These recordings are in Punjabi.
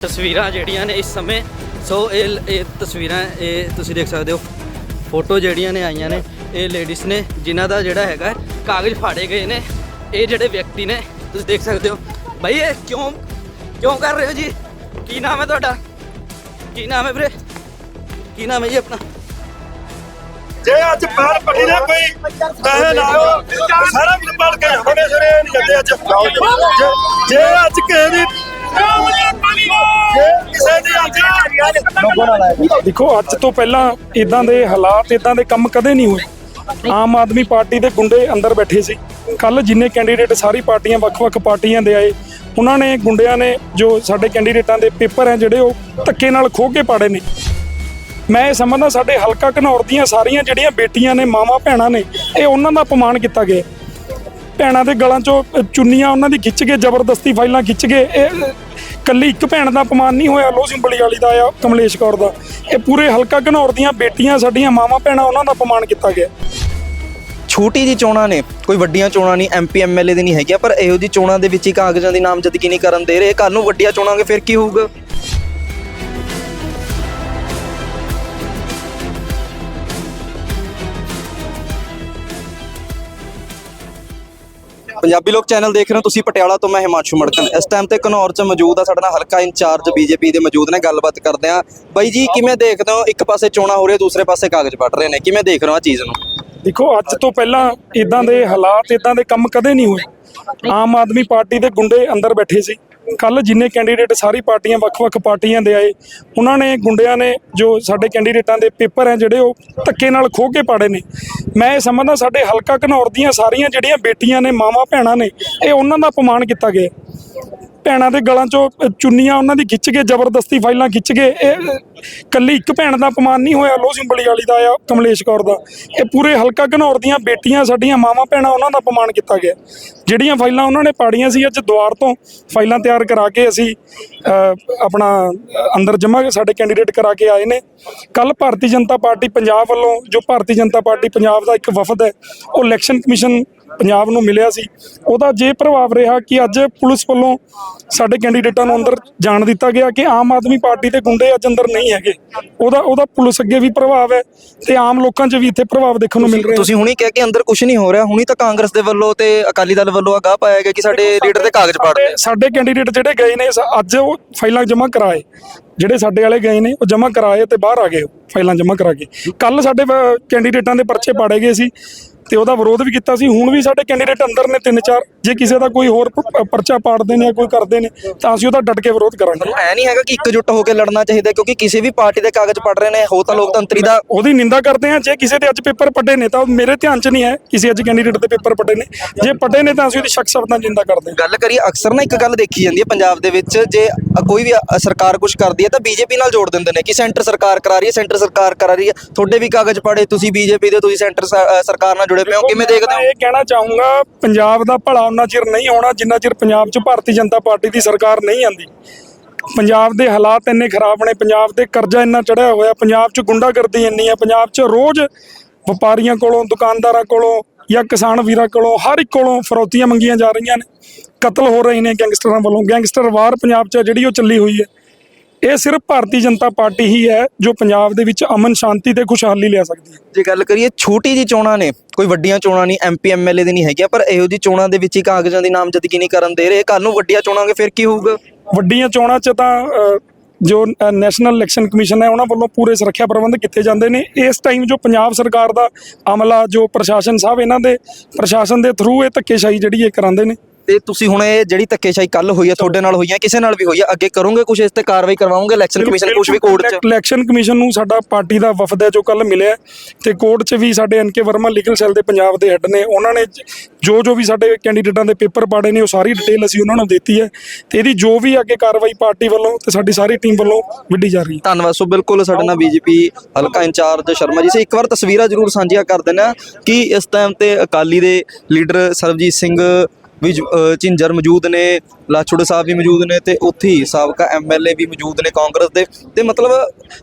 ਤਸਵੀਰਾਂ ਜਿਹੜੀਆਂ ਨੇ ਇਸ ਸਮੇਂ, ਸੋ ਇਹ ਇਹ ਤਸਵੀਰਾਂ, ਇਹ ਤੁਸੀਂ ਦੇਖ ਸਕਦੇ ਹੋ, ਫੋਟੋ ਜਿਹੜੀਆਂ ਨੇ ਆਈਆਂ ਨੇ, ਇਹ ਲੇਡੀਜ਼ ਨੇ, ਜਿਨ੍ਹਾਂ ਦਾ ਜਿਹੜਾ ਹੈਗਾ ਕਾਗਜ਼ ਫਾੜੇ ਗਏ ਨੇ, ਇਹ ਜਿਹੜੇ ਵਿਅਕਤੀ ਨੇ, ਤੁਸੀਂ ਦੇਖ ਸਕਦੇ ਹੋ। ਭਾਈ ਇਹ ਕਿਉਂ ਕਿਉਂ ਕਰ ਰਹੇ ਹੋ ਜੀ? ਕੀ ਨਾਮ ਹੈ ਤੁਹਾਡਾ? ਕੀ ਨਾਮ ਹੈ ਵੀਰੇ? ਕੀ ਨਾਮ ਹੈ ਜੀ ਆਪਣਾ? ਜੇ ਅੱਜ ਬਾਹਰ ਪੜੀ ਨਾ ਕੋਈ, ਪੈਸੇ ਲਾਓ। ਸਾਰਾ ਕੁਝ ਪੜ ਕੇ ਜਾਵਾਂਗੇ ਸਰੇ ਨਹੀਂ ਜਾਂਦੇ ਅੱਜ। ਜੇ ਅੱਜ ਕਿਸੇ ਦੀ ਅੱਜ ਦੇਖੋ, ਅੱਜ ਤੋਂ ਪਹਿਲਾਂ ਇਦਾਂ ਦੇ ਹਾਲਾਤ ਇਦਾਂ ਦੇ ਕੰਮ ਕਦੇ ਨਹੀਂ ਹੋਏ। ਆਮ ਆਦਮੀ ਪਾਰਟੀ ਦੇ ਗੁੰਡੇ ਅੰਦਰ ਬੈਠੇ ਸੀ। ਕੱਲ ਜਿੰਨੇ ਕੈਂਡੀਡੇਟ ਸਾਰੀ ਪਾਰਟੀਆਂ, ਵੱਖ-ਵੱਖ ਪਾਰਟੀਆਂ ਦੇ ਆਏ, ਉਹਨਾਂ ਨੇ ਗੁੰਡਿਆਂ ਨੇ ਜੋ ਸਾਡੇ ਕੈਂਡੀਡੇਟਾਂ ਦੇ ਪੇਪਰ ਹੈ ਜਿਹੜੇ ਉਹ ਧੱਕੇ ਨਾਲ ਖੋਹ ਕੇ ਪਾੜੇ ਨੇ। ਮੈਂ ਇਹ ਸਮਝਦਾ, ਸਾਡੇ ਹਲਕਾ ਘਨੌਰ ਦੀਆਂ ਸਾਰੀਆਂ ਜਿਹੜੀਆਂ ਬੇਟੀਆਂ ਨੇ ਮਾਵਾਂ ਭੈਣਾਂ ਨੇ, ਇਹ ਉਹਨਾਂ ਦਾ ਅਪਮਾਨ ਕੀਤਾ ਗਿਆ। ਭੈਣਾਂ ਦੇ ਗਲਾਂ ਚੋਂ ਚੁੰਨੀਆਂ ਉਹਨਾਂ ਦੀ ਖਿੱਚ ਕੇ ਜ਼ਬਰਦਸਤੀ ਫਾਈਲਾਂ ਖਿੱਚ ਕੇ ਇਹ ਅ, ਕੱਲੀ ਇੱਕ ਭੈਣ ਦਾ ਅਪਮਾਨ ਨਹੀਂ ਹੋਇਆ ਲੋ ਸਿੰਬਲੀ ਵਾਲੀ ਦਾ ਆ ਕਮਲੇਸ਼ ਕੌਰ ਦਾ। ਇਹ ਪੂਰੇ ਹਲਕਾ ਘਨੌਰ ਦੀਆਂ ਬੇਟੀਆਂ ਸਾਡੀਆਂ ਮਾਵਾਂ ਭੈਣਾਂ ਉਹਨਾਂ ਦਾ ਅਪਮਾਨ ਕੀਤਾ ਗਿਆ। ਛੋਟੀ ਜੀ ਚੋਣਾਂ ਨੇ ਕੋਈ ਵੱਡੀਆਂ ਚੋਣਾਂ ਨਹੀਂ ਐਮਪੀ ਐਮਐਲਏ ਦੀ ਨਹੀਂ ਹੈਗੀਆਂ ਪਰ ਇਹੋ ਜੀ ਚੋਣਾਂ ਦੇ ਵਿੱਚ ਹੀ ਕਾਗਜ਼ਾਂ ਦੀ ਨਾਮਜ਼ਦਗੀ ਨਹੀਂ ਕਰਨ ਦੇ ਰਹੇ ਕੱਲ ਨੂੰ ਵੱਡੀਆਂ ਚੋਣਾਂ ਹੋਣਗੇ ਫਿਰ ਕੀ ਹੋਊਗਾ? ਪੰਜਾਬੀ ਲੋਕ ਚੈਨਲ ਦੇਖ ਰਹੇ ਹੋ, ਤੁਸੀਂ ਪਟਿਆਲਾ ਤੋਂ, ਮੈਂ ਹਿਮਾਂਸ਼ੂ ਮੜਕਨ ਇਸ ਟਾਈਮ ਤੇ ਘਨੌਰ ਚ ਮੌਜੂਦ ਆ, ਸਾਡੇ ਨਾਲ ਹਲਕਾ ਇੰਚਾਰਜ ਬੀਜੇਪੀ ਦੇ ਮੌਜੂਦ ਨੇ, ਗੱਲਬਾਤ ਕਰਦੇ ਆ। ਬਾਈ ਜੀ, ਕਿਵੇਂ ਦੇਖਦੇ ਹੋ? ਇੱਕ ਪਾਸੇ ਚੋਣਾਂ ਹੋ ਰਹੀਆਂ, ਦੂਸਰੇ ਪਾਸੇ ਕਾਗਜ਼ ਪੜ ਰਹੇ ਨੇ। ਕਿਵੇਂ ਦੇਖ ਰਹੇ ਹੋ ਆ ਚੀਜ਼ ਨੂੰ? ਦੇਖੋ, ਅੱਜ ਤੋਂ ਪਹਿਲਾਂ ਇਦਾਂ ਦੇ ਹਾਲਾਤ ਇਦਾਂ ਦੇ ਕੰਮ ਕਦੇ ਨਹੀਂ ਹੋਏ। ਆਮ ਆਦਮੀ ਪਾਰਟੀ ਦੇ ਗੁੰਡੇ ਅੰਦਰ ਬੈਠੇ ਸੀ। ਕੱਲ ਜਿੰਨੇ ਕੈਂਡੀਡੇਟ ਸਾਰੀ ਪਾਰਟੀਆਂ, ਵੱਖ-ਵੱਖ ਪਾਰਟੀਆਂ ਦੇ ਆਏ, ਉਹਨਾਂ ਨੇ, ਗੁੰਡਿਆਂ ਨੇ ਜੋ ਸਾਡੇ ਕੈਂਡੀਡੇਟਾਂ ਦੇ ਪੇਪਰ ਹੈ ਜਿਹੜੇ ਉਹ ਧੱਕੇ ਨਾਲ ਖੋਹ ਕੇ ਪਾੜੇ ਨੇ। ਮੈਂ ਇਹ ਸਮਝਦਾ ਸਾਡੇ ਹਲਕਾ ਘਨੌਰ ਦੀਆਂ ਸਾਰੀਆਂ ਜਿਹੜੀਆਂ ਬੇਟੀਆਂ ਨੇ ਮਾਵਾਂ ਭੈਣਾਂ ਨੇ, ਇਹ ਉਹਨਾਂ ਦਾ ਅਪਮਾਨ ਕੀਤਾ ਗਿਆ। ਭੈਣਾਂ ਦੇ ਗਲਾਂ ਚੋਂ ਚੁੰਨੀਆਂ ਉਹਨਾਂ ਦੀ ਖਿੱਚ ਕੇ ਜ਼ਬਰਦਸਤੀ ਫਾਈਲਾਂ ਖਿੱਚ ਕੇ ਇਹ ਅ, ਕੱਲੀ ਇੱਕ ਭੈਣ ਦਾ ਅਪਮਾਨ ਨਹੀਂ ਹੋਇਆ ਲੋ ਸਿੰਬਲੀ ਵਾਲੀ ਦਾ ਆ ਕਮਲੇਸ਼ ਕੌਰ ਦਾ। ਇਹ ਪੂਰੇ ਹਲਕਾ ਘਨੌਰ ਦੀਆਂ ਬੇਟੀਆਂ ਸਾਡੀਆਂ ਮਾਵਾਂ ਭੈਣਾਂ ਉਹਨਾਂ ਦਾ ਅਪਮਾਨ ਕੀਤਾ ਗਿਆ। ਜਿਹੜੀਆਂ ਫਾਈਲਾਂ ਉਹਨਾਂ ਨੇ ਪਾੜੀਆਂ ਸੀ ਅੱਜ ਦੁਆਰ ਤੋਂ ਫਾਈਲਾਂ ਤਿਆਰ ਕਰਾ ਕੇ ਅਸੀਂ ਆਪਣਾ ਅੰਦਰ ਜਮ੍ਹਾਂ ਸਾਡੇ ਕੈਂਡੀਡੇਟ ਕਰਾ ਕੇ ਆਏ ਨੇ। ਕੱਲ ਭਾਰਤੀ ਜਨਤਾ ਪਾਰਟੀ ਪੰਜਾਬ ਵੱਲੋਂ ਜੋ ਭਾਰਤੀ ਜਨਤਾ ਪਾਰਟੀ ਪੰਜਾਬ ਦਾ ਇੱਕ ਵਫਦ ਹੈ ਉਹ ਇਲੈਕਸ਼ਨ ਕਮਿਸ਼ਨ ਪੰਜਾਬ ਨੂੰ ਮਿਲਿਆ ਸੀ। ਉਹਦਾ ਜੇ ਪ੍ਰਭਾਵ ਰਿਹਾ ਕਿ ਅੱਜ ਪੁਲਿਸ ਵੱਲੋਂ ਸਾਡੇ ਕੈਂਡੀਡੇਟਾਂ ਨੂੰ ਅੰਦਰ ਜਾਣ ਦਿੱਤਾ ਗਿਆ ਕਿ ਆਮ ਆਦਮੀ ਪਾਰਟੀ ਦੇ ਗੁੰਡੇ ਅੱਜ ਅੰਦਰ ਨਹੀਂ ਹੈਗੇ। ਉਹਦਾ ਉਹਦਾ ਪੁਲਿਸ ਅੱਗੇ ਵੀ ਪ੍ਰਭਾਵ ਹੈ ਤੇ ਆਮ ਲੋਕਾਂ 'ਚ ਵੀ ਇੱਥੇ ਪ੍ਰਭਾਵ ਦੇਖਣ ਨੂੰ ਮਿਲ ਰਿਹਾ ਤੁਸੀਂ ਹੁਣੀ ਕਹਿ ਕੇ ਅੰਦਰ ਕੁਝ ਨਹੀਂ ਹੋ ਰਿਹਾ। ਹੁਣੀ ਤਾਂ ਕਾਂਗਰਸ ਦੇ ਵੱਲੋਂ ਤੇ ਅਕਾਲੀ ਦਲ ਵੱਲੋਂ ਆਗਾਹ ਪਾਇਆ ਗਿਆ ਕਿ ਸਾਡੇ ਲੀਡਰ ਦੇ ਕਾਗਜ਼ ਪਾੜਦੇ ਸਾਡੇ- ਕੈਂਡੀਡੇਟ ਜਿਹੜੇ ਗਏ ਨੇ ਅੱਜ ਉਹ ਫਾਈਲਾਂ ਜਮ੍ਹਾਂ ਕਰਾਏ। ਜਿਹੜੇ ਸਾਡੇ ਵਾਲੇ ਗਏ ਨੇ ਉਹ ਜਮ੍ਹਾਂ ਕਰਾਏ ਤੇ ਬਾਹਰ ਆ ਗਏ ਫਾਈਲਾਂ ਜਮ੍ਹਾਂ ਕਰਾ ਕੇ। ਕੱਲ ਸਾਡੇ ਕੈਂਡੀਡੇਟਾਂ ਦੇ ਪਰਚੇ ਪਾੜੇ ਗਏ ਸੀ। ਤੇ ਉਹਦਾ ਵਿਰੋਧ ਵੀ ਕੀਤਾ ਸੀ। ਹੁਣ ਵੀ ਸਾਡੇ ਕੈਂਡੀਡੇਟ ਅੰਦਰ ਨੇ ਤਿੰਨ ਚਾਰ ਜੇ ਕਿਸੇ ਦਾ ਕੋਈ ਹੋਰ ਪ- ਪਰਚਾ ਪਾੜਦੇ ਨੇ ਜਾਂ ਕੋਈ ਕਰਦੇ ਨੇ ਤਾਂ ਅਸੀਂ ਉਹਦਾ ਡਟ ਕੇ ਵਿਰੋਧ ਕਰਾਂਗੇ। ਐ ਨਹੀਂ ਹੈਗਾ ਕਿ ਇਕਜੁੱਟ ਹੋ ਕੇ ਲੜਨਾ ਚਾਹੀਦਾ ਕਿਉਂਕਿ ਕਿਸੇ ਵੀ ਪਾਰਟੀ ਦੇ ਕਾਗਜ਼ ਪੜ ਰਹੇ ਨੇ ਹੋ ਤਾਂ ਲੋਕਤੰਤਰੀ ਦਾ ਉਹਦੀ ਨਿੰਦਾ ਕਰਦੇ ਆ ਜੇ ਕਿਸੇ ਦੇ ਅੱਜ ਪੇਪਰ ਪੱਡੇ ਨੇ ਤਾਂ ਉਹ ਮੇਰੇ ਧਿਆਨ 'ਚ ਨਹੀਂ ਹੈ ਕਿਸੇ ਅੱਜ ਕੈਂਡੀਡੇਟ ਦੇ ਪੇਪਰ ਪੱਡੇ ਨੇ। ਜੇ ਪੱਡੇ ਨੇ ਤਾਂ ਅਸੀਂ ਉਹਦੀ ਸ਼ੱਕ ਸ਼ਬਦਾਂ 'ਚ ਨਿੰਦਾ ਕਰਦੇ ਹਾਂ। ਗੱਲ ਕਰੀਏ ਅਕਸਰ ਨਾ ਇੱਕ ਗੱਲ ਦੇਖੀ ਜਾਂਦੀ ਹੈ ਪੰਜਾਬ ਦੇ ਵਿੱਚ ਜੇ ਅ- ਕੋਈ ਵੀ ਅ- ਸਰਕਾਰ ਕੁਝ ਕਰਦੀ ਹੈ ਤਾਂ ਬੀਜੇਪੀ ਨਾਲ ਜੋੜ ਦਿੰਦੇ ਨੇ ਕਿ ਸੈਂਟਰ ਸਰਕਾਰ ਕਰਾ ਰਹੀ ਹੈ ਸੈਂਟਰ ਸਰਕਾਰ ਕਰਾ ਰਹੀ ਹੈ। ਤੁਹਾਡੇ ਵੀ ਕਾਗਜ਼ ਪੜੇ ਤੁਸੀਂ ਬੀਜੇਪੀ ਦੇ ਤੁਸੀਂ ਸੈਂਟਰ ਸ- ਅ, ਸਰਕਾਰ ਨਾਲ ਜੁੜੇ ਪਏ ਹੋ ਕਿਵੇਂ ਦੇਖਦੇ ਮੈਂ ਹੋ? ਇਹ ਕਹਿਣਾ ਚਾਹੂੰਗਾ ਪੰਜਾਬ ਦਾ ਭਲਾ ਉਹਨਾਂ ਚਿਰ ਨਹੀਂ ਹੋਣਾ ਜਿੰਨਾ ਚਿਰ ਪੰਜਾਬ 'ਚ ਭਾਰਤੀ ਜਨਤਾ ਪਾਰਟੀ ਦੀ ਸਰਕਾਰ ਨਹੀਂ ਆਂਦੀ। ਪੰਜਾਬ ਦੇ ਹਾਲਾਤ ਇੰਨੇ ਖਰਾਬ ਨੇ, ਪੰਜਾਬ ਦੇ ਕਰਜ਼ਾ ਇੰਨਾ ਚੜਿਆ ਹੋਇਆ, ਪੰਜਾਬ 'ਚ ਗੁੰਡਾਗਰਦੀ ਇੰਨੀ ਹੈ, ਪੰਜਾਬ 'ਚ ਰੋਜ਼ ਵਪਾਰੀਆਂ ਕੋਲੋਂ, ਦੁਕਾਨਦਾਰਾਂ ਕੋਲੋਂ ਜਾਂ ਕਿਸਾਨ ਵੀਰਾਂ ਕੋਲੋਂ, ਹਰ ਇੱਕ ਕੋਲੋਂ ਫਰੌਤੀਆਂ ਮੰਗੀਆਂ ਜਾ ਰਹੀਆਂ ਨੇ। ਕਤਲ ਹੋ ਰਹੇ ਨੇ ਗੈਂਗਸਟਰਾਂ ਵੱਲੋਂ। ਗੈਂਗਸਟਰ ਵਾਰ ਪੰਜਾਬ 'ਚ ਜਿਹੜੀ ਉਹ ਚੱਲੀ ਹੋਈ ਹੈ। ਇਹ ਸਿਰਫ ਭਾਰਤੀ ਜਨਤਾ ਪਾਰਟੀ ਹੀ ਹੈ ਜੋ ਪੰਜਾਬ ਦੇ ਵਿੱਚ ਅਮਨ ਸ਼ਾਂਤੀ ਤੇ ਖੁਸ਼ਹਾਲੀ ਲਿਆ ਸਕਦੀ ਹੈ। ਜੇ ਗੱਲ ਕਰੀਏ ਛੋਟੀ ਜੀ ਚੋਣਾਂ ਨੇ ਕੋਈ ਵੱਡੀਆਂ ਚੋਣਾਂ ਨਹੀਂ ਐਮਪੀ ਐਮਐਲਏ ਦੀ ਨਹੀਂ ਹੈਗੀਆਂ ਪਰ ਇਹੋ ਜੀ ਚੋਣਾਂ ਦੇ ਵਿੱਚ ਹੀ ਕਾਗਜ਼ਾਂ ਦੀ ਨਾਮਜ਼ਦਗੀ ਨਹੀਂ ਕਰਨ ਦੇ ਰਹੇ। ਕੱਲ ਨੂੰ ਵੱਡੀਆਂ ਚੋਣਾਂ ਹੋਣਗੇ ਫਿਰ ਕੀ ਹੋਊਗਾ? ਵੱਡੀਆਂ ਚੋਣਾਂ 'ਚ ਤਾਂ ਜੋ ਨੈਸ਼ਨਲ ਇਲੈਕਸ਼ਨ ਕਮਿਸ਼ਨ ਹੈ ਉਹਨਾਂ ਵੱਲੋਂ ਪੂਰੇ ਸੁਰੱਖਿਆ ਪ੍ਰਬੰਧ ਕੀਤੇ ਜਾਂਦੇ ਨੇ। ਇਸ ਟਾਈਮ ਜੋ ਪੰਜਾਬ ਸਰਕਾਰ ਦਾ ਅਮਲਾ ਜੋ ਪ੍ਰਸ਼ਾਸਨ ਸਾਹਿਬ ਇਹਨਾਂ ਦੇ ਪ੍ਰਸ਼ਾਸਨ ਦੇ ਥਰੂ ਇਹ ਧੱਕੇਸ਼ਾਹੀ ਜਿਹੜੀ ਇਹ ਕਰਾਉਂਦੇ ਨੇ। ਤੇ ਤੁਸੀਂ ਹੁਣ ਇਹ ਜਿਹੜੀ ਧੱਕੇਸ਼ਾਹੀ ਕੱਲ ਹੋਈ ਹੈ ਤੁਹਾਡੇ ਨਾਲ ਹੋਈ ਹੈ ਕਿਸੇ ਨਾਲ ਵੀ ਹੋਈ ਹੈ ਅੱਗੇ ਕਰੋਗੇ ਕੁਝ ਇਸ ਤੇ ਕਾਰਵਾਈ ਕਰਵਾਓਗੇ? ਇਲੈਕਸ਼ਨ ਕਮਿਸ਼ਨ ਕੁਝ ਵੀ ਕੋਰਟ 'ਚ? ਇਲੈਕਸ਼ਨ ਕਮਿਸ਼ਨ ਨੂੰ ਸਾਡਾ ਪਾਰਟੀ ਦਾ ਵਫਦ ਹੈ ਜੋ ਕੱਲ ਮਿਲਿਆ ਤੇ ਕੋਰਟ 'ਚ ਵੀ ਸਾਡੇ ਐਨਕੇ ਵਰਮਾ ਲੀਗਲ ਸੈੱਲ ਦੇ ਪੰਜਾਬ ਦੇ ਹੈੱਡ ਨੇ ਉਹਨਾਂ ਨੇ ਜ- ਜੋ ਵੀ ਸਾਡੇ ਕੈਂਡੀਡੇਟਾਂ ਦੇ ਪੇਪਰ ਪਾੜੇ ਨੇ ਉਹ ਸਾਰੀ ਡਿਟੇਲ ਅਸੀਂ ਉਹਨਾਂ ਨੂੰ ਦਿੱਤੀ ਹੈ। ਤੇ ਇਹਦੀ ਜੋ ਵੀ ਅੱਗੇ ਕਾਰਵਾਈ ਪਾਰਟੀ ਵੱਲੋਂ ਤੇ ਸਾਡੀ ਸਾਰੀ ਟੀਮ ਵੱਲੋਂ ਵਿੱਢੀ ਜਾ ਰਹੀ ਹੈ। ਧੰਨਵਾਦ। ਸੋ ਬਿਲਕੁਲ ਸਾਡੇ ਨਾਲ ਬੀਜੇਪੀ ਹਲਕਾ ਇੰਚਾਰਜ ਸ਼ਰਮਾ ਜੀ। ਸੇ ਇੱਕ ਵਾਰ ਤਸਵੀਰਾਂ ਜ਼ਰੂਰ ਸਾਂਝੀਆਂ ਕਰ ਦੇਣਾ ਕਿ ਇਸ ਟਾਈਮ ਤੇ ਅਕਾਲੀ ਦੇ ਲੀਡਰ ਸਰਬਜੀਤ ਸਿੰਘ ਵੀ ਝਿੰਜਰ ਮੌਜੂਦ ਨੇ, ਲਾਛੋੜ ਸਾਹਿਬ ਵੀ ਮੌਜੂਦ ਨੇ ਤੇ ਉੱਥੇ ਹੀ ਸਾਬਕਾ ਐਮਐਲਏ ਵੀ ਮੌਜੂਦ ਨੇ ਕਾਂਗਰਸ ਦੇ ਤੇ ਮਤਲਬ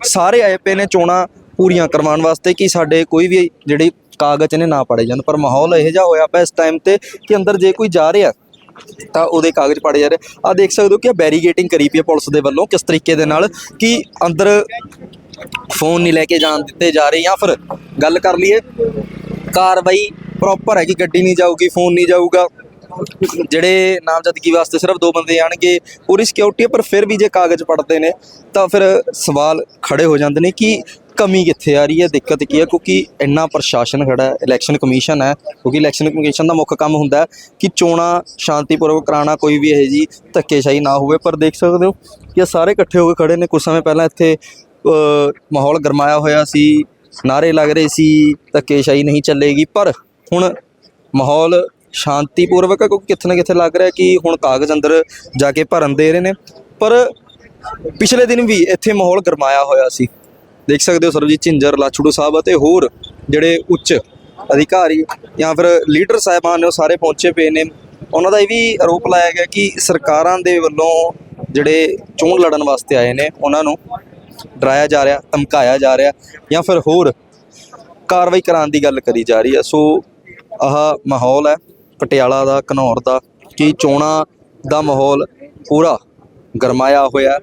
ਸਾਰੇ ਆਏ ਪਏ ਨੇ ਚੋਣਾਂ ਪੂਰੀਆਂ ਕਰਵਾਉਣ ਵਾਸਤੇ ਕਿ ਸਾਡੇ ਕੋਈ ਵੀ ਜਿਹੜੇ ਕਾਗਜ਼ ਨੇ ਨਾ ਪੜੇ ਜਾਣ, ਪਰ ਮਾਹੌਲ ਇਹੋ ਜਿਹਾ ਹੋਇਆ ਪਿਆ ਇਸ ਟਾਈਮ ਤੇ ਕਿ ਅੰਦਰ ਜੇ ਕੋਈ ਜਾ ਰਿਹਾ ਤਾਂ ਉਹਦੇ ਕਾਗਜ਼ ਪਾੜੇ ਜਾ ਰਹੇ। ਆ ਦੇਖ ਸਕਦੇ ਹੋ ਕਿ ਬੈਰੀਗੇਟਿੰਗ ਕਰੀ ਪਈ ਹੈ ਪੁਲਿਸ ਦੇ ਵੱਲੋਂ ਕਿਸ ਤਰੀਕੇ ਦੇ ਨਾਲ ਕਿ ਅੰਦਰ ਫੋਨ ਨਹੀਂ ਲੈ ਕੇ ਜਾਣ ਦਿੱਤੇ ਜਾ ਰਹੇ ਜਾਂ ਫਿਰ ਗੱਲ ਕਰ ਲਈਏ, ਕਾਰਵਾਈ ਪ੍ਰੋਪਰ ਹੈ ਕਿ ਗੱਡੀ ਨਹੀਂ ਜਾਊਗੀ ਫੋਨ ਨਹੀਂ ਜਾਊਗਾ। ਜਿਹੜੇ ਨਾਮਜ਼ਦਗੀ ਵਾਸਤੇ ਸਿਰਫ ਦੋ ਬੰਦੇ ਆਣਗੇ, ਪੂਰੀ ਸਿਕਿਉਰਿਟੀ ਹੈ ਪਰ ਫਿਰ ਵੀ ਜੇ ਕਾਗਜ਼ ਪੜਦੇ ਨੇ, ਤਾਂ ਫਿਰ ਸਵਾਲ ਖੜੇ ਹੋ ਜਾਂਦੇ ਨੇ ਕਿ ਕਮੀ ਕਿੱਥੇ ਆ ਰਹੀ ਹੈ, ਦਿੱਕਤ ਕੀ ਹੈ, ਕਿਉਂਕਿ ਇੰਨਾ ਪ੍ਰਸ਼ਾਸਨ ਖੜਾ ਹੈ ਇਲੈਕਸ਼ਨ ਕਮਿਸ਼ਨ ਹੈ, ਕਿਉਂਕਿ ਇਲੈਕਸ਼ਨ ਕਮਿਸ਼ਨ ਦਾ ਮੁੱਖ ਕੰਮ ਹੁੰਦਾ ਕਿ ਚੋਣਾਂ ਸ਼ਾਂਤੀਪੂਰਵਕ ਕਰਾਉਣਾ, ਕੋਈ ਵੀ ਇਹ ਜੀ ਧੱਕੇਸ਼ਾਹੀ ਨਾ ਹੋਵੇ, ਪਰ ਦੇਖ ਸਕਦੇ ਹੋ ਕਿ ਸਾਰੇ ਇਕੱਠੇ ਹੋ ਕੇ ਖੜੇ ਨੇ ਕੁਝ ਸਮੇਂ ਪਹਿਲਾਂ ਇੱਥੇ ਮਾਹੌਲ ਗਰਮਾਇਆ ਹੋਇਆ ਸੀ ਨਾਰੇ ਲੱਗ ਰਹੇ ਸੀ, ਧੱਕੇਸ਼ਾਹੀ ਨਹੀਂ ਚੱਲੇਗੀ, ਪਰ ਹੁਣ ਮਾਹੌਲ ਸ਼ਾਂਤੀਪੂਰਵਕ ਹੈ ਕਿਉਂਕਿ ਕਿੱਥੇ ਨਾ ਕਿੱਥੇ ਲੱਗ ਰਿਹਾ ਕਿ ਹੁਣ ਕਾਗਜ਼ ਅੰਦਰ ਜਾ ਕੇ ਭਰਨ ਦੇ ਰਹੇ ਨੇ। ਪਰ ਪਿਛਲੇ ਦਿਨ ਵੀ ਇੱਥੇ ਮਾਹੌਲ ਗਰਮਾਇਆ ਹੋਇਆ ਸੀ। ਦੇਖ ਸਕਦੇ ਹੋ ਸਰਬਜੀਤ ਝਿੰਜਰ, ਲਾਛੜੂ ਸਾਹਿਬ ਅਤੇ ਹੋਰ ਜਿਹੜੇ ਉੱਚ ਅਧਿਕਾਰੀ ਜਾਂ ਫਿਰ ਲੀਡਰ ਸਾਹਿਬਾਨ ਨੇ ਉਹ ਸਾਰੇ ਪਹੁੰਚੇ ਪਏ ਨੇ। ਉਹਨਾਂ ਦਾ ਇਹ ਵੀ ਆਰੋਪ ਲਾਇਆ ਗਿਆ ਕਿ ਸਰਕਾਰਾਂ ਦੇ ਵੱਲੋਂ ਜਿਹੜੇ ਚੋਣ ਲੜਨ ਵਾਸਤੇ ਆਏ ਨੇ, ਉਹਨਾਂ ਨੂੰ ਡਰਾਇਆ ਜਾ ਰਿਹਾ, ਧਮਕਾਇਆ ਜਾ ਰਿਹਾ ਜਾਂ ਫਿਰ ਹੋਰ ਕਾਰਵਾਈ ਕਰਾਉਣ ਦੀ ਗੱਲ ਕਰੀ ਜਾ ਰਹੀ ਹੈ। ਸੋ ਆਹ ਮਾਹੌਲ ਹੈ। ਪਟਿਆਲਾ ਦਾ ਘਨੌਰ ਦਾ ਕਿ ਚੋਣਾਂ ਦਾ ਮਾਹੌਲ ਪੂਰਾ ਗਰਮਾਇਆ ਹੋਇਆ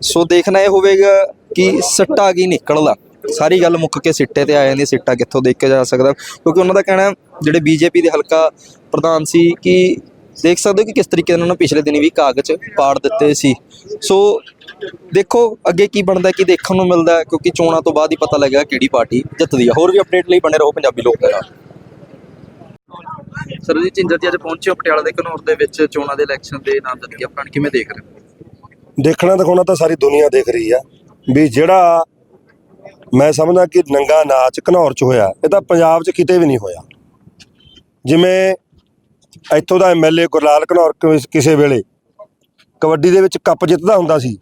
ਸੋ ਦੇਖਣਾ ਇਹ ਹੋਵੇਗਾ ਕਿ ਸਿੱਟਾ ਕੀ ਨਿਕਲਦਾ। ਸਾਰੀ ਗੱਲ ਮੁੱਕ ਕੇ ਸਿੱਟੇ ਤੇ ਆ ਜਾਂਦੀ ਸਿੱਟਾ ਕਿੱਥੋਂ ਦੇਖਿਆ ਜਾ ਸਕਦਾ। ਕਿਉਂਕਿ ਉਹਨਾਂ ਦਾ ਕਹਿਣਾ ਹੈ, ਜਿਹੜੇ ਬੀਜੇਪੀ ਦੇ ਹਲਕਾ ਪ੍ਰਧਾਨ ਸੀ ਕਿ ਦੇਖ ਸਕਦੇ ਹੋ ਕਿ ਕਿਸ ਤਰੀਕੇ ਨਾਲ ਉਹਨਾਂ ਪਿਛਲੇ ਦਿਨੀ ਵੀ ਕਾਗਜ਼ ਪਾੜ ਦਿੱਤੇ ਸੀ। ਸੋ ਦੇਖੋ ਅੱਗੇ ਕੀ ਬਣਦਾ ਕੀ ਦੇਖਣ ਨੂੰ ਮਿਲਦਾ ਕਿਉਂਕਿ ਚੋਣਾਂ ਤੋਂ ਬਾਅਦ ਹੀ ਪਤਾ ਲੱਗੇਗਾ ਕਿਹੜੀ ਪਾਰਟੀ ਜਿੱਤਦੀ ਹੈ। ਹੋਰ ਵੀ ਅਪਡੇਟ ਲਈ ਬਣੇ ਰਹੋ ਪੰਜਾਬੀ ਲੋਕ ਦੇ ਨਾਲ ਸਰਜੀਤ ਝਿੰਜਰ ਜੀ ਅੱਜ ਪਹੁੰਚੇ ਹੋ ਪਟਿਆਲਾ ਦੇ ਘਨੌਰ ਦੇ ਵਿੱਚ ਚੋਣਾਂ ਦੇ ਇਲੈਕਸ਼ਨ ਦੇ ਨਾਮਜ਼ਦਗੀ ਆਪਣ ਕਿਵੇਂ ਦੇਖ ਰਹੇ ਹੋ? ਦੇਖਣਾ ਦਿਖਾਉਣਾ ਤਾਂ ਸਾਰੀ ਦੁਨੀਆ ਦੇਖ ਰਹੀ ਆ ਵੀ ਜਿਹੜਾ ਮੈਂ ਸਮਝਦਾ ਕਿ ਨੰਗਾ ਨਾਚ ਘਨੌਰ ਚ ਹੋਇਆ, ਇਹ ਤਾਂ ਪੰਜਾਬ ਚ ਕਿਤੇ ਵੀ ਨਹੀਂ ਹੋਇਆ। ਜਿਵੇਂ ਇੱਥੋਂ ਦਾ ਐਮਐਲਏ ਗੁਰਲਾਲ ਘਨੌਰ ਕਿਸੇ ਵੇਲੇ ਕਬੱਡੀ ਦੇ ਵਿੱਚ ਕੱਪ ਜਿੱਤਦਾ ਹੁੰਦਾ ਸੀ।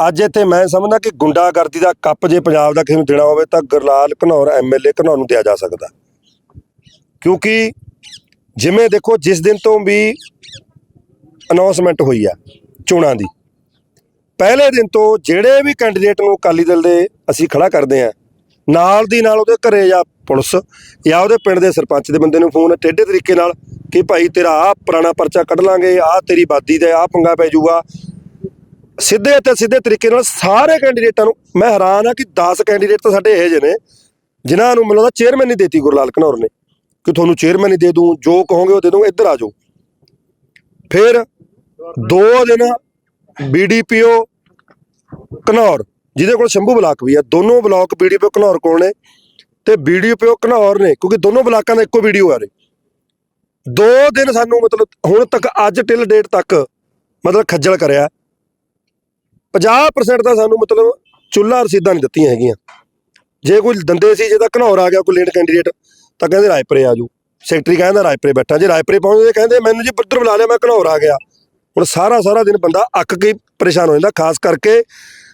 ਅੱਜ ਇੱਥੇ ਮੈਂ ਸਮਝਦਾ ਕਿ ਗੁੰਡਾਗਰਦੀ ਦਾ ਕੱਪ ਜੇ ਪੰਜਾਬ ਦਾ ਕਿਸੇ ਨੂੰ ਦੇਣਾ ਹੋਵੇ ਤਾਂ ਗੁਰਲਾਲ ਘਨੌਰ ਐਮਐਲਏ ਘਨੌਰ ਨੂੰ ਦਿਆ ਜਾ ਸਕਦਾ। ਕਿਉਂਕਿ ਜਿਵੇਂ ਦੇਖੋ ਜਿਸ ਦਿਨ ਤੋਂ ਵੀ ਅਨਾਉਂਸਮੈਂਟ ਹੋਈ ਆ ਚੋਣਾਂ ਦੀ, ਪਹਿਲੇ ਦਿਨ ਤੋਂ ਜਿਹੜੇ ਵੀ ਕੈਂਡੀਡੇਟ ਨੂੰ ਅਕਾਲੀ ਦਲ ਦੇ ਅਸੀਂ ਖੜਾ ਕਰਦੇ ਆ, ਨਾਲ ਦੀ ਨਾਲ ਉਹਦੇ ਘਰੇ ਜਾਂ ਪੁਲਿਸ ਜਾਂ ਉਹਦੇ ਪਿੰਡ ਦੇ ਸਰਪੰਚ ਦੇ ਬੰਦੇ ਨੂੰ ਫੋਨ ਟੇਢੇ ਤਰੀਕੇ ਨਾਲ ਕਿ ਭਾਈ ਤੇਰਾ ਆ ਪੁਰਾਣਾ ਪਰਚਾ ਕੱਢ ਲਾਂਗੇ ਆ ਤੇਰੀ ਬਾਦੀ ਦਾ ਆ ਪੰਗਾ ਪੈ ਜਾਊਗਾ। ਸਿੱਧੇ ਤੇ ਸਿੱਧੇ ਤਰੀਕੇ ਨਾਲ ਸਾਰੇ ਕੈਂਡੀਡੇਟਾਂ ਨੂੰ ਮੈਂ ਹੈਰਾਨ ਆ ਕਿ 10 ਕੈਂਡੀਡੇਟ ਤਾਂ ਸਾਡੇ ਇਹੋ ਜਿਹੇ ਨੇ, ਜਿਨ੍ਹਾਂ ਨੂੰ ਮੈਨੂੰ ਚੇਅਰਮੈਨ ਨਹੀਂ ਦੇਤੀ ਗੁਰਲਾਲ ਘਨੌਰ ਨੇ। ਕਿ ਤੁਹਾਨੂੰ ਚੇਅਰਮੈਨ ਹੀ ਦੇ ਦੂੰ, ਜੋ ਕਹੋਗੇ ਉਹ ਦੇ ਦੂੰ ਇੱਧਰ ਆ ਜਾਓ। ਫਿਰ ਦੋ ਦਿਨ ਬੀਡੀਪੀਓ ਘਨੌਰ ਜਿਹਦੇ ਕੋਲ ਸ਼ੰਭੂ ਬਲਾਕ ਵੀ ਆ, ਦੋਨੋਂ ਬਲਾਕ ਬੀਡੀਪੀਓ ਘਨੌਰ ਕੋਲ ਨੇ ਤੇ ਬੀਡੀਪੀਓ ਘਨੌਰ ਨੇ, ਕਿਉਂਕਿ ਦੋਨੋਂ ਬਲਾਕਾਂ ਦਾ ਇੱਕੋ ਵੀਡੀਓ ਆ ਰਹੀ ਦੋ ਦਿਨ ਸਾਨੂੰ ਮਤਲਬ ਹੁਣ ਤੱਕ, ਅੱਜ ਟਿਲ ਡੇਟ ਤੱਕ ਮਤਲਬ ਖੱਜਲ ਕਰਿਆ। 50% ਤਾਂ ਸਾਨੂੰ ਮਤਲਬ ਚੁੱਲ੍ਹਾ ਰਸੀਦਾਂ ਨਹੀਂ ਦਿੱਤੀਆਂ ਹੈਗੀਆਂ। ਜੇ ਕੋਈ ਦੰਦੇ ਸੀ ਜਿਹਦਾ ਘਨੌਰ ਆ ਗਿਆ, ਕੋਈ ਲੇਟ ਕੈਂਡੀਡੇਟ ਤਾਂ ਕਹਿੰਦੇ ਰਾਏਪੁਰੇ ਆ ਜੂ ਸੈਕਟਰੀ ਕਹਿੰਦਾ ਰਾਏਪੁਰੇ ਬੈਠਾ। ਜੇ ਰਾਏਪੁਰੇ ਪਹੁੰਚਦੇ, ਕਹਿੰਦੇ ਮੈਨੂੰ ਜੀ ਪੁੱਤਰ ਬੁਲਾ ਲਿਆ, ਮੈਂ ਘਨੌਰ ਆ ਗਿਆ। ਹੁਣ ਸਾਰਾ ਸਾਰਾ ਦਿਨ ਬੰਦਾ ਅੱਕ ਕੇ ਪਰੇਸ਼ਾਨ ਹੋ ਜਾਂਦਾ। ਖਾਸ ਕਰਕੇ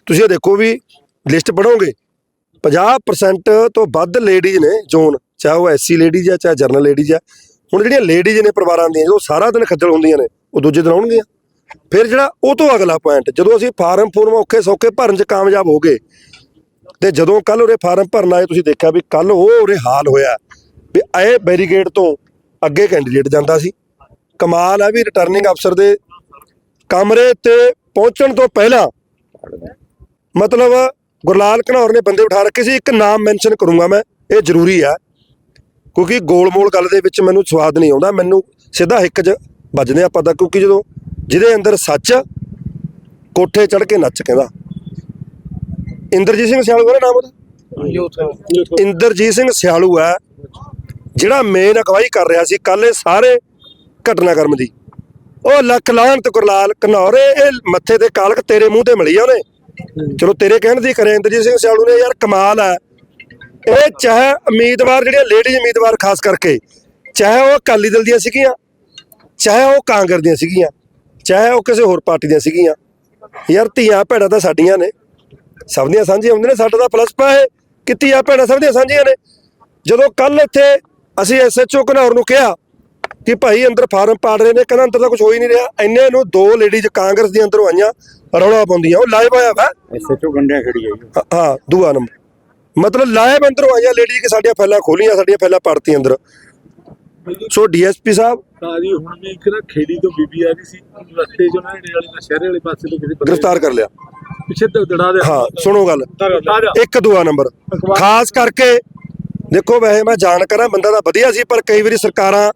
ਤੁਸੀਂ ਇਹ ਦੇਖੋ ਵੀ ਲਿਸਟ ਪੜੋਗੇ 50% ਤੋਂ ਵੱਧ ਲੇਡੀਜ਼ ਨੇ ਜ਼ੋਨ, ਚਾਹੇ ਉਹ ਐਸਸੀ ਲੇਡੀਜ਼ ਆ, ਚਾਹੇ ਜਰਨਲ ਲੇਡੀਜ਼ ਆ। ਹੁਣ ਜਿਹੜੀਆਂ ਲੇਡੀਜ਼ ਨੇ ਪਰਿਵਾਰਾਂ ਦੀਆਂ ਉਹ ਸਾਰਾ ਦਿਨ ਖੱਜਲ ਹੁੰਦੀਆਂ ਨੇ, ਉਹ ਦੂਜੇ ਦਿਨ ਆਉਣਗੀਆਂ। ਫਿਰ ਜਿਹੜਾ ਉਹ ਤੋਂ ਅਗਲਾ ਪੁਆਇੰਟ ਜਦੋਂ ਅਸੀਂ ਫਾਰਮ ਫੋਰਮ ਔਖੇ ਸੌਖੇ ਭਰਨ 'ਚ ਕਾਮਯਾਬ ਹੋ ਗਏ, ਤੇ ਜਦੋਂ ਕੱਲ ਉਰੇ ਫਾਰਮ ਭਰਨ ਆਏ, ਤੁਸੀਂ ਦੇਖਿਆ ਵੀ ਕੱਲ ਉਹ ਉਰੇ ਹਾਲ ਹੋਇਆ। ਵੀ ਇਹ ਬੈਰੀਗੇਡ ਤੋਂ ਅੱਗੇ ਕੈਂਡੀਡੇਟ ਜਾਂਦਾ ਸੀ। ਕਮਾਲ ਹੈ ਵੀ ਰਿਟਰਨਿੰਗ ਅਫਸਰ ਦੇ ਕਮਰੇ ਤੇ ਪਹੁੰਚਣ ਤੋਂ ਪਹਿਲਾਂ ਮਤਲਬ ਗੁਰਲਾਲ ਘਨੌਰ ਨੇ ਬੰਦੇ ਉਠਾ ਰੱਖੇ ਸੀ। ਇੱਕ ਨਾਮ ਮੈਂਸ਼ਨ ਕਰੂੰਗਾ ਮੈਂ ਇਹ ਜ਼ਰੂਰੀ ਆ। ਕਿਉਂਕਿ ਗੋਲਮੋਲ ਗੱਲ ਦੇ ਵਿੱਚ ਮੈਨੂੰ ਸਵਾਦ ਨਹੀਂ ਆਉਂਦਾ ਮੈਨੂੰ ਸਿੱਧਾ ਹਿੱਕ 'ਚ ਵੱਜਦੇ ਆ ਪਤਾ ਕਿਉਂਕਿ ਜਦੋਂ ਜਿਹਦੇ ਅੰਦਰ ਸੱਚ ਕੋਠੇ ਚੜ ਕੇ ਨੱਚ ਕਹਿੰਦਾ। ਇੰਦਰਜੀਤ ਸਿੰਘ ਸਿਆਲੂ ਦਾ ਨਾਮ ਉਹਦਾ? ਇੰਦਰਜੀਤ ਸਿੰਘ ਸਿਆਲੂ ਹੈ ਜਿਹੜਾ ਮੇਨ ਅਗਵਾਈ ਕਰ ਰਿਹਾ ਸੀ ਕੱਲ ਇਹ ਸਾਰੇ ਘਟਨਾਕ੍ਰਮ ਦੀ। ਉਹ ਲੱਖ ਲਾਹਨਤ ਗੁਰਲਾਲ ਘਨੌਰੇ ਇਹ ਮੱਥੇ ਤੇ ਕਾਲਕ ਤੇਰੇ ਮੂੰਹ ਤੇ ਮਿਲੀ ਆ ਉਹਨੇ। ਚਲੋ ਤੇਰੇ ਕਹਿਣ ਦੀ ਕਰੇ ਇੰਦਰਜੀਤ ਸਿੰਘ ਸਿਆਲੂ ਨੇ ਯਾਰ ਕਮਾਲ ਹੈ ਇਹ ਚਾਹੇ ਉਮੀਦਵਾਰ ਜਿਹੜੇ ਲੇਡੀਜ਼ ਉਮੀਦਵਾਰ ਖਾਸ ਕਰਕੇ, ਚਾਹੇ ਉਹ ਅਕਾਲੀ ਦਲ ਦੀਆਂ ਸੀਗੀਆਂ, ਚਾਹੇ ਉਹ ਕਾਂਗਰਸ ਦੀਆਂ ਸੀਗੀਆਂ, ਚਾਹੇ ਉਹ ਕਿਸੇ ਹੋਰ ਪਾਰਟੀ ਦੀਆਂ ਸੀਗੀਆਂ। ਯਾਰ ਧੀਆਂ ਭੈਣਾਂ ਤਾਂ ਸਾਡੀਆਂ ਨੇ। ਸਭ ਦੀਆਂ ਸਾਂਝੀਆਂ ਹੁੰਦੀਆਂ ਨੇ, ਸਾਡਾ ਤਾਂ ਪਲੱਸ ਪਾ ਹੈ। ਕਿ ਧੀਆਂ ਭੈਣਾਂ ਸਭ ਦੀਆਂ ਸਾਂਝੀਆਂ ਨੇ। ਜਦੋਂ ਕੱਲ ਇੱਥੇ ਅਸੀਂ ਐਸਐਚਓ ਘਨੌਰ ਨੂੰ ਕਿਹਾ ਕਿ ਭਾਈ ਅੰਦਰ ਫਾਰਮ ਪਾੜ ਰਹੇ ਨੇ ਕਹਿੰਦਾ ਅੰਦਰ ਤਾਂ ਕੁਝ ਹੋ ਹੀ ਨਹੀਂ ਰਿਹਾ। ਇੰਨੇ ਨੂੰ ਦੋ ਲੇਡੀਜ਼ ਕਾਂਗਰਸ ਦੀਆਂ ਅੰਦਰੋਂ ਆਈਆਂ ਰੌਲਾ ਪਾਉਂਦੀਆਂ। ਉਹ ਲਾਈਵ ਆਇਆ ਵਾ। ਐਸਐਚਓ ਗੰਡਿਆ ਖੜੀ ਜੀ ਹਾਂ- ਦੂਆ ਨੰਬਰ ਮਤਲਬ ਲਾਇਬ ਅੰਦਰੋਂ ਆਈਆਂ ਲੇਡੀ ਕਿ ਸਾਡੀਆਂ ਫੈਲਾਂ ਖੋਲੀਆਂ ਸਾਡੀਆਂ ਫੈਲਾਂ ਪੜਤੀਆਂ ਅੰਦਰ। ਸੋ ਡੀਐਸਪੀ ਸਾਹਿਬ ਤਾਜੀ ਹੁਣ ਵੀ ਇੱਕ ਨਾ ਖੇੜੀ ਤੋਂ ਬੀਬੀ ਆ ਰਹੀ ਸੀ ਰਸਤੇ 'ਚ ਉਹਨਾਂ ਨੇ ਵਾਲੀ ਦਾ ਸ਼ਹਿਰੇ ਵਾਲੇ ਪਾਸੇ ਤੋਂ ਕਿਸੇ ਬੰਦੇ ਗ੍ਰਿਫਤਾਰ ਕਰ ਲਿਆ। ਪਿੱਛੇ ਤੇ ਦੜਾ ਦੇ ਹਾਂ ਸੁਣੋ ਗੱਲ। ਇੱਕ ਦੂਆ ਨੰਬਰ ਖਾਸ ਕਰਕੇ ਦੇਖੋ ਵੈਸੇ ਮੈਂ ਜਾਣ ਕਰਾਂ ਬੰਦਾ ਤਾਂ ਵਧੀਆ ਸੀ, ਪਰ ਕਈ ਵਾਰੀ ਸਰਕਾਰਾਂ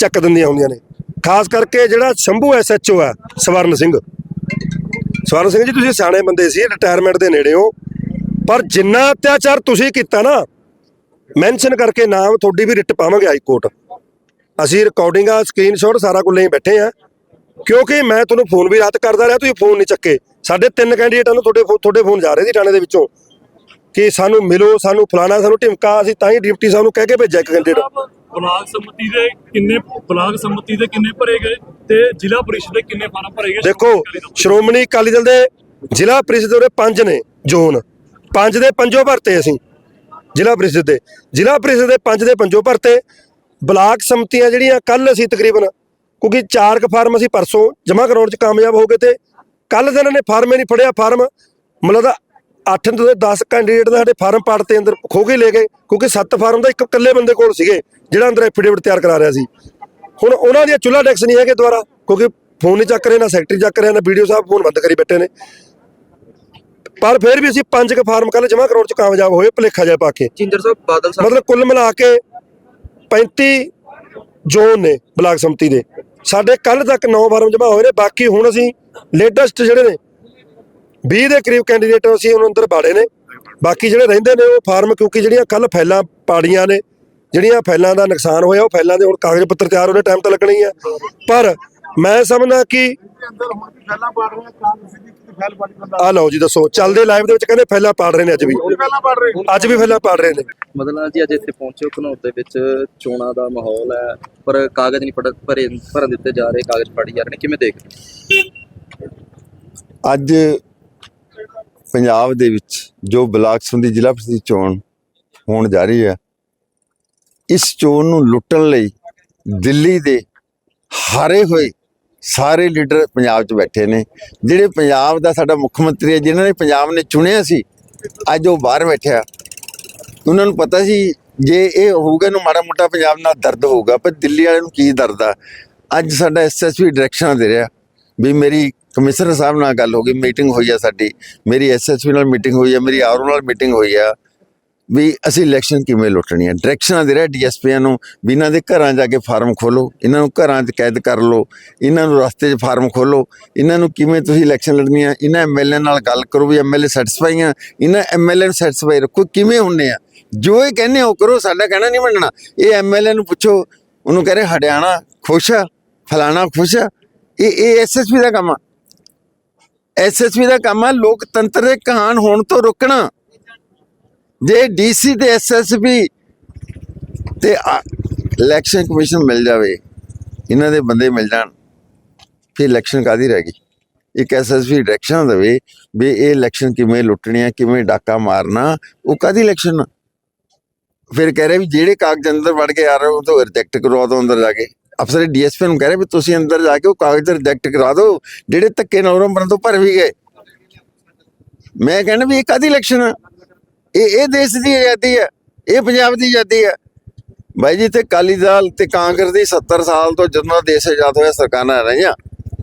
ਚੱਕ ਦਿੰਦੀਆਂ ਹੁੰਦੀਆਂ ਨੇ। ਖਾਸ ਕਰਕੇ ਜਿਹੜਾ ਸ਼ੰਭੂ ਐਸਐਚਓ ਹੈ, ਸਵਰਨ ਸਿੰਘ। ਸਵਰਨ ਸਿੰਘ ਜੀ, ਤੁਸੀਂ ਸਿਆਣੇ ਬੰਦੇ ਸੀ ਰਿਟਾਇਰਮੈਂਟ ਦੇ ਨੇੜੇ ਹੋ। ਪਰ ਜਿੰਨਾ ਅਤਿਆਚਾਰ ਤੁਸੀਂ ਕੀਤਾ ਨਾ ਮੈਂਸ਼ਨ ਕਰਕੇ ਨਾਮ ਤੁਹਾਡੀ ਵੀ ਰਿਟ ਪਾਵਾਂਗੇ ਹਾਈ ਕੋਰਟ। ਅਸੀਂ ਰਿਕਾਰਡਿੰਗਾਂ ਸਕਰੀਨਸ਼ਾਟ ਸਾਰਾ ਕੁੱਲੇ ਹੀ ਬੈਠੇ ਆ। ਕਿਉਂਕਿ ਮੈਂ ਤੁਹਾਨੂੰ ਫੋਨ ਵੀ ਰਾਤ ਕਰਦਾ ਰਿਹਾ, ਤੁਸੀਂ ਫੋਨ ਨਹੀਂ ਚੱਕੇ। ਸਾਡੇ ਤਿੰਨ ਕੈਂਡੀਡੇਟਾਂ ਨੂੰ, ਤੁਹਾਡੇ ਤੁਹਾਡੇ ਫੋਨ ਜਾ ਰਹੇ ਸੀ ਥਾਣੇ ਦੇ ਵਿੱਚੋਂ। ਕਿ ਸਾਨੂੰ ਮਿਲੋ ਸਾਨੂੰ ਫਲਾਣਾ ਸਾਨੂੰ ਢਿਮਕਾ ਅਸੀਂ ਤਾਂ ਹੀ ਡਿਪਟੀ ਸਾਹਿਬ ਨੂੰ ਕਹਿ ਕੇ ਭੇਜਿਆ ਇੱਕ ਕੈਂਡੀਡੇਟ ਬਲਾਕ ਸੰਮਤੀ ਦੇ ਕਿੰਨੇ ਬਲਾਕ ਸੰਮਤੀ ਦੇ ਕਿੰਨੇ ਭਰੇ ਗਏ ਤੇ ਜ਼ਿਲ੍ਹਾ ਪਰਿਸ਼ਦ ਦੇ ਕਿੰਨੇ ਫਾਰਮ ਭਰੇ ਗਏ? ਦੇਖੋ ਸ਼੍ਰੋਮਣੀ ਅਕਾਲੀ ਦਲ ਦੇ ਜ਼ਿਲ੍ਹਾ ਪ੍ਰੀਸ਼ਦ ਦੇ ਪੰਜ ਨੇ ਜ਼ੋਨ। ਪੰਜ ਦੇ ਪੰਜੋ ਭਰਤੇ ਅਸੀਂ ਜ਼ਿਲ੍ਹਾ ਪ੍ਰੀਸ਼ਦ ਦੇ। ਜ਼ਿਲ੍ਹਾ ਪ੍ਰੀਸ਼ਦ ਦੇ ਪੰਜ ਦੇ ਪੰਜੋ ਭਰਤੇ। ਬਲਾਕ ਸੰਮਤੀਆਂ ਜਿਹੜੀਆਂ ਕੱਲ ਅਸੀਂ ਤਕਰੀਬਨ ਕਿਉਂਕਿ ਚਾਰ ਕ ਫਾਰਮ ਅਸੀਂ ਪਰਸੋਂ ਜਮ੍ਹਾਂ ਕਰਾਉਣ ਚ ਕਾਮਯਾਬ ਹੋ ਗਏ ਤੇ ਕੱਲ ਦੇ ਇਹਨਾਂ ਨੇ ਫਾਰਮ ਹੀ ਨਹੀਂ ਫੜਿਆ ਫਾਰਮ ਮਤਲਬ 8 ਤੋਂ 10 ਕੈਂਡੀਡੇਟ ਦਾ ਸਾਡੇ ਫਾਰਮ ਪਾੜ ਤੇ ਅੰਦਰ ਖੋ ਕੇ ਲੈ ਗਏ ਕਿਉਂਕਿ 7 ਫਾਰਮ ਦਾ ਇੱਕ ਇਕੱਲੇ ਬੰਦੇ ਕੋਲ ਸੀਗੇ ਜਿਹੜਾ ਅੰਦਰ ਐਫੀਡੇਵਿਟ ਤਿਆਰ ਕਰਾ ਰਿਹਾ ਸੀ। ਹੁਣ ਉਹਨਾਂ ਦੀਆਂ ਚੁੱਲਾ ਟੈਕਸ ਨਹੀਂ ਹੈਗੇ ਦੁਆਰਾ ਕਿਉਂਕਿ ਫੋਨ ਨਹੀਂ ਚੱਕ ਰਹੇ ਨਾ ਸੈਕਟਰੀ ਚੱਕ ਰਹੇ ਨਾ ਵੀਡੀਓ ਸਾਹਿਬ ਫੋਨ ਬੰਦ ਕਰੀ ਬੈਠੇ ਨੇ। ਪਰ ਫਿਰ ਵੀ ਅਸੀਂ ਪੰਜ ਕ ਫਾਰਮ ਕੱਲ ਜਮ੍ਹਾਂ ਕਰਾਉਣ ਚ ਕਾਮਯਾਬ ਹੋਏ ਭਲੇਖਾ ਜਿਹਾ ਪਾ ਕੇ। ਚਿੰਦਰ ਸਾਹਿਬ ਬਾਦਲ ਸਾਹਿਬ ਮਤਲਬ ਕੁੱਲ ਮਿਲਾ ਕੇ 35 ਜ਼ੋਨ ਨੇ ਬਲਾਕ ਸੰਮਤੀ ਦੇ। ਸਾਡੇ ਕੱਲ ਤੱਕ 9 ਫਾਰਮ ਜਮ੍ਹਾਂ ਹੋਏ ਨੇ ਬਾਕੀ ਹੁਣ ਅਸੀਂ ਲੇਟੈਸਟ ਜਿਹੜੇ ਨੇ 20 ਦੇ ਕਰੀਬ ਕੈਂਡੀਡੇਟ ਅਸੀਂ ਉਹਨਾਂ ਅੰਦਰ ਬਾੜੇ ਨੇ। ਬਾਕੀ ਜਿਹੜੇ ਰਹਿੰਦੇ ਨੇ ਉਹ ਫਾਰਮ ਕਿਉਂਕਿ ਜਿਹੜੀਆਂ ਕੱਲ ਫੈਲਾਂ ਪਾੜੀਆਂ ਨੇ ਜਿਹੜੀਆਂ ਫੈਲਾਂ ਦਾ ਨੁਕਸਾਨ ਹੋਇਆ ਉਹ ਫੈਲਾਂ ਦੇ ਹੁਣ ਕਾਗਜ਼ ਪੱਤਰ ਤਿਆਰ ਹੋਣੇ ਟਾਈਮ ਤਾਂ ਲੱਗਣਾ ਹੀ ਆ। ਪਰ ਮੈਂ ਸਮਝਦਾ ਕਿ ਅੰਦਰ ਹੁਣ ਵੀ ਫੈਲਾਂ ਪਾੜ ਰਹੇ ਕਾਂਗਰਸ ਦੀ ਕਿਤੇ ਫੈਲ ਪਾੜੀ ਬੰਦਾ ਆ ਲਓ ਜੀ ਦੱਸੋ ਚੱਲਦੇ ਲਾਈਵ ਦੇ ਵਿੱਚ ਕਹਿੰਦੇ ਫੈਲਾਂ ਪਾੜ ਰਹੇ ਨੇ ਅੱਜ ਵੀ। ਫੈਲਾਂ ਪਾੜ ਰਹੇ ਅੱਜ ਵੀ ਫੈਲਾਂ ਪਾੜ ਰਹੇ ਨੇ। ਮਦਨ ਜੀ ਅੱਜ ਇੱਥੇ ਪਹੁੰਚੇ ਹੋ ਘਨੌਰ ਦੇ ਵਿੱਚ ਚੋਣਾਂ ਦਾ ਮਾਹੌਲ ਹੈ ਪਰ ਕਾਗਜ਼ ਨਹੀਂ ਭਰੇ ਭਰਨ ਦਿੱਤੇ ਜਾ ਰਹੇ ਕਾਗਜ਼ ਫਾੜੀ ਜਾ ਰਹੇ ਨੇ ਕਿਵੇਂ ਦੇਖ ਰਹੇ ਹੋ? ਅੱਜ ਪੰਜਾਬ ਦੇ ਵਿੱਚ ਜੋ ਬਲਾਕ ਸੰਬੰਧੀ ਜ਼ਿਲ੍ਹਾ ਪ੍ਰੀਸ਼ਦ ਚੋਣ ਹੋਣ ਜਾ ਰਹੀ ਹੈ, ਇਸ ਚੋਣ ਨੂੰ ਲੁੱਟਣ ਲਈ ਦਿੱਲੀ ਦੇ ਹਾਰੇ ਹੋਏ ਸਾਰੇ ਲੀਡਰ ਪੰਜਾਬ 'ਚ ਬੈਠੇ ਨੇ। ਜਿਹੜੇ ਪੰਜਾਬ ਦਾ ਸਾਡਾ ਮੁੱਖ ਮੰਤਰੀ ਹੈ, ਜਿਨ੍ਹਾਂ ਨੇ ਪੰਜਾਬ ਨੇ ਚੁਣਿਆ ਸੀ, ਅੱਜ ਉਹ ਬਾਹਰ ਬੈਠਿਆ। ਉਹਨਾਂ ਨੂੰ ਪਤਾ ਸੀ ਜੇ ਇਹ ਹੋਊਗਾ ਨੂੰ ਮਾੜਾ ਮੋਟਾ ਪੰਜਾਬ ਨਾਲ ਦਰਦ ਹੋਊਗਾ, ਪਰ ਦਿੱਲੀ ਵਾਲਿਆਂ ਨੂੰ ਕੀ ਦਰਦ ਆ? ਅੱਜ ਸਾਡਾ ਐਸਐਸਪੀ ਡਾਇਰੈਕਸ਼ਨ ਦੇ ਰਿਹਾ ਵੀ ਮੇਰੀ ਕਮਿਸ਼ਨਰ ਸਾਹਿਬ ਨਾਲ ਗੱਲ ਹੋ ਗਈ, ਮੀਟਿੰਗ ਹੋਈ ਆ ਸਾਡੀ, ਮੇਰੀ ਐਸਐਸਪੀ ਨਾਲ ਮੀਟਿੰਗ ਹੋਈ ਆ, ਮੇਰੀ ਆਰਓ ਨਾਲ ਮੀਟਿੰਗ ਹੋਈ ਆ, ਵੀ ਅਸੀਂ ਇਲੈਕਸ਼ਨ ਕਿਵੇਂ ਲੁੱਟਣੀ ਆ? ਡਾਇਰੈਕਸ਼ਨਾਂ ਦੇ ਰਿਹਾ ਡੀਐਸਪੀਆਂ ਨੂੰ, ਵੀ ਇਹਨਾਂ ਦੇ ਘਰਾਂ ਜਾ ਕੇ ਫਾਰਮ ਖੋਲੋ ਇਹਨਾਂ ਨੂੰ ਘਰਾਂ 'ਚ ਕੈਦ ਕਰ ਲਓ, ਇਹਨਾਂ ਨੂੰ ਰਸਤੇ 'ਚ ਫਾਰਮ ਖੋਲੋ ਇਹਨਾਂ ਨੂੰ ਕਿਵੇਂ ਤੁਸੀਂ ਇਲੈਕਸ਼ਨ ਲੜਨੀ ਆ? ਇਹਨਾਂ ਐਮਐਲਏ ਨਾਲ ਗੱਲ ਕਰੋ ਵੀ ਐਮਐਲਏ ਸੈਟੀਸਫਾਈ ਆ, ਇਹਨਾਂ ਐਮਐਲਏ ਨੂੰ ਸੈਟੀਸਫਾਈ ਰੱਖੋ, ਕਿਵੇਂ ਹੁੰਨੇ ਆ? ਜੋ ਇਹ ਕਹਿੰਦੇ ਹੋ ਕਰੋ, ਸਾਡਾ ਕਹਿਣਾ ਨਹੀਂ ਮੰਨਣਾ। ਇਹ ਐਮਐਲਏ ਨੂੰ ਪੁੱਛੋ, ਉਹਨੂੰ ਕਹ ਰਹੇ, ਹਰਿਆਣਾ ਖੁਸ਼ ਆ? ਫਲਾਣਾ ਖੁਸ਼ ਆ? ਇਹ ਇਹ ਐਸਐਸਪੀ ਦਾ ਕੰਮ ਆ। ਐਸਐਸਪੀ ਦਾ ਕੰਮ ਆ, ਲੋਕਤੰਤਰ ਦੇ ਕਹਾਣ ਹੋਣ ਤੋਂ ਰੋਕਣਾ। ਜੇ ਡੀਸੀ ਤੇ ਐਸਐਸਪੀ ਤੇ ਇਲੈਕਸ਼ਨ ਕਮਿਸ਼ਨ ਮਿਲ ਜਾਵੇ, ਇਹਨਾਂ ਦੇ ਬੰਦੇ ਮਿਲ ਜਾਣ, ਫਿਰ ਇਲੈਕਸ਼ਨ ਕਾਦੀ ਰਹਿ ਗਈ? ਇੱਕ ਐਸਐਸਪੀ ਡਾਇਰੈਕਸ਼ਨ ਦੇਵੇ ਵੀ ਇਹ ਇਲੈਕਸ਼ਨ ਕਿਵੇਂ ਲੁੱਟਣੀ ਆ ਕਿਵੇਂ ਡਾਕਾ ਮਾਰਨਾ, ਉਹ ਕਾਦੀ ਇਲੈਕਸ਼ਨ ਫਿਰ ਕਹਿ ਰਹੇ ਵੀ ਜਿਹੜੇ ਕਾਗਜ਼ ਅੰਦਰ ਵੜ ਕੇ ਆ ਰਹੇ ਉਹ ਤੋਂ ਰਿਜੈਕਟ ਕਰਵਾ ਦਿਓ ਅੰਦਰ ਜਾ ਕੇ। ਅਫਸਰ ਡੀਐਸਪੀ ਨੂੰ ਕਹਿ ਰਹੇ ਵੀ ਤੁਸੀਂ ਅੰਦਰ ਜਾ ਕੇ ਉਹ ਕਾਗਜ਼ ਰਿਜੈਕਟ ਕਰਾ ਦਿਓ, ਜਿਹੜੇ ਧੱਕੇ ਨਾਲ ਉਹਨਾਂ ਤੋਂ ਭਰ ਵੀ ਗਏ। ਮੈਂ ਕਹਿੰਦਾ ਵੀ ਇਹ ਕਾਦੀ ਇਲੈਕਸ਼ਨ ਆ? ਇਹ ਇਹ ਦੇਸ਼ ਦੀ ਆਜ਼ਾਦੀ ਹੈ ਇਹ ਪੰਜਾਬ ਦੀ ਆਜ਼ਾਦੀ ਹੈ ਬਾਈ ਜੀ ਤੇ ਕਾਲੀ ਦਲ ਤੇ ਕਾਂਗਰਸ ਦੀ 70 ਸਾਲ ਤੋਂ ਜਦੋਂ ਦੇਸ਼ ਆਜ਼ਾਦ ਹੋਇਆ, ਸਰਕਾਰਾਂ ਰਹੀਆਂ।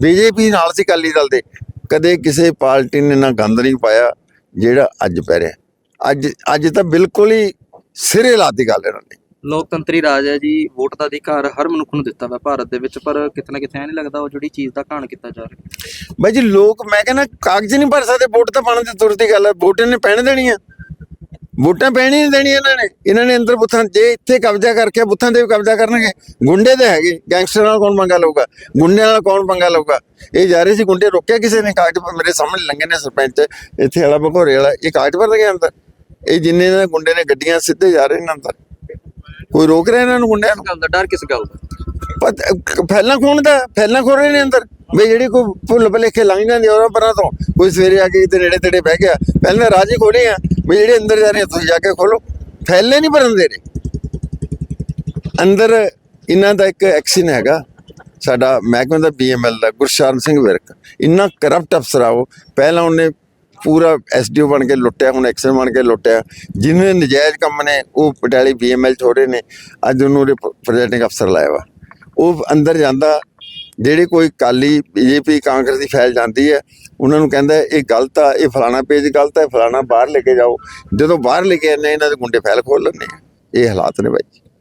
ਬੀਜੇਪੀ ਨਾਲ ਸੀ ਕਾਲੀ ਦਲ ਦੇ। ਕਦੇ ਕਿਸੇ ਪਾਰਟੀ ਨੇ ਨਾ ਗੰਦ ਨਹੀਂ ਪਾਇਆ ਜਿਹੜਾ ਅੱਜ ਪੈ ਰਿਹਾ। ਅੱਜ ਅੱਜ ਤਾਂ ਬਿਲਕੁਲ ਹੀ ਸਿਰੇ ਲਾਤੀ ਗੱਲ ਇਹਨਾਂ ਨੇ। ਲੋਕਤੰਤਰੀ ਰਾਜ ਹੈ ਜੀ, ਵੋਟ ਦਾ ਅਧਿਕਾਰ ਹਰ ਮਨੁੱਖ ਨੂੰ ਦਿੱਤਾ ਵਾ ਭਾਰਤ ਦੇ ਵਿੱਚ, ਪਰ ਕਿਤੇ ਕਿਤੇ ਐ ਨਹੀਂ ਲੱਗਦਾ ਉਹ ਜਿਹੜੀ ਚੀਜ਼ ਦਾ ਘਾਣ ਕੀਤਾ ਜਾ ਰਿਹਾ। ਬਾਈ ਜੀ, ਲੋਕ, ਮੈਂ ਕਹਿੰਦਾ ਕਾਗਜ਼ ਨਹੀਂ ਭਰ ਸਕਦੇ, ਵੋਟ ਤਾਂ ਪਾਉਣ ਦੀ ਤੁਰਤ ਗੱਲ ਹੈ, ਵੋਟ ਨੇ ਪੈਣ ਦੇਣੀ ਆ। ਵੋਟਾਂ ਪੈਣੀ ਨਹੀਂ ਦੇਣੀ ਇਹਨਾਂ ਨੇ ਇਹਨਾਂ ਨੇ ਅੰਦਰ ਬੁੱਥਾਂ, ਜੇ ਇੱਥੇ ਕਬਜ਼ਾ ਕਰਕੇ ਬੁੱਥਾਂ ਤੇ ਵੀ ਕਬਜ਼ਾ ਕਰਨਗੇ, ਗੁੰਡੇ ਦੇ ਹੈਗੇ, ਗੈਂਗਸਟਰ ਨਾਲ ਕੌਣ ਪੰਗਾ ਲਊਗਾ ਗੁੰਡੇ ਨਾਲ ਕੌਣ ਪੰਗਾ ਲਊਗਾ? ਇਹ ਜਾ ਰਹੇ ਸੀ, ਗੁੰਡੇ ਰੋਕਿਆ ਕਿਸੇ ਨੇ, ਕਾਗਜ਼ ਮੇਰੇ ਸਾਹਮਣੇ ਲੰਘੇ ਨੇ ਸਰਪੰਚ, ਇੱਥੇ ਵਾਲਾ ਭਗੋਰੇ ਵਾਲਾ, ਇਹ ਕਾਗਜ਼ ਭਰ ਗਿਆ ਅੰਦਰ। ਇਹ ਜਿੰਨੇ ਗੁੰਡੇ ਨੇ, ਗੱਡੀਆਂ ਸਿੱਧੇ ਜਾ ਰਹੇ ਨੇ ਅੰਦਰ। ਕੋਈ ਰੋਕ ਰਿਹਾ ਇਹਨਾਂ ਨੂੰ ਗੁੰਡਿਆਂ ਨੂੰ? ਗੱਲ ਦਾ? ਡਰ ਕਿਸ ਗੱਲ ਦਾ? ਪਤ ਫੈਲਾਂ ਖੋਣ ਦਾ ਫੈਲਾਂ ਖੋਲ ਰਹੇ ਨੇ ਅੰਦਰ। ਵੀ ਜਿਹੜੀ ਕੋਈ ਭੁੱਲ ਭੁਲੇਖੇ ਲੰਘ ਜਾਂਦੀ ਉਹਨਾਂ ਪਰਾਂ ਤੋਂ ਕੋਈ ਸਵੇਰੇ ਆ ਕੇ ਕਿਤੇ ਨੇੜੇ ਤੇੜੇ ਬਹਿ ਗਿਆ। ਪਹਿਲਾਂ ਰਾਜ ਖੋਲੇ ਆ ਵੀ ਜਿਹੜੇ ਅੰਦਰ ਜਾ ਰਹੇ ਤੁਸੀਂ ਜਾ ਕੇ ਖੋਲੋ ਫੈਲੇ ਨਹੀਂ ਭਰਨ ਦੇ ਰਹੇ ਅੰਦਰ ਇਹਨਾਂ ਦਾ ਇੱਕ ਐਕਸ਼ਨ ਹੈਗਾ। ਸਾਡਾ ਮਹਿਕਮੇ ਦਾ ਬੀਐਮਐਲ ਦਾ ਗੁਰਸ਼ਰਨ ਸਿੰਘ ਵਿਰਕ। ਇੰਨਾ ਕਰਪਟ ਅਫਸਰ ਆ ਉਹ। ਪਹਿਲਾਂ ਉਹਨੇ ਪੂਰਾ ਐਸਡੀਓ ਬਣ ਕੇ ਲੁੱਟਿਆ, ਹੁਣ ਐਕਸ਼ਨ ਬਣ ਕੇ ਲੁੱਟਿਆ। ਜਿਹਨੇ ਨਜਾਇਜ਼ ਕੰਮ ਨੇ, ਉਹ ਪਟਿਆਲੇ ਬੀਐਮਐਲ ਛੋੜੇ ਨੇ, ਅੱਜ ਉਹਨੂੰ ਉਹਦੇ ਪ੍ਰੈਜ਼ੀਡੈਂਟਿੰਗ ਅਫਸਰ ਲਾਇਆ ਵਾ। ਉਹ ਅੰਦਰ ਜਾਂਦਾ, ਜਿਹੜੇ ਕੋਈ ਕਾਲੀ ਬੀਜੇਪੀ ਕਾਂਗਰਸ ਦੀ ਫੈਲ ਜਾਂਦੀ ਹੈ, ਉਹਨਾਂ ਨੂੰ ਕਹਿੰਦਾ, ਇਹ ਗਲਤ ਆ, ਇਹ ਫਲਾਣਾ ਪੇਜ ਗਲਤ ਹੈ ਫਲਾਣਾ ਬਾਹਰ ਲੈ ਕੇ ਜਾਓ। ਜਦੋਂ ਬਾਹਰ ਲੈ ਕੇ ਆਉਂਦੇ ਇਹਨਾਂ ਦੇ ਗੁੰਡੇ ਫੈਲ ਖੋਲ ਲੈਂਦੇ ਆ। ਇਹ ਹਾਲਾਤ ਨੇ ਬਾਈ।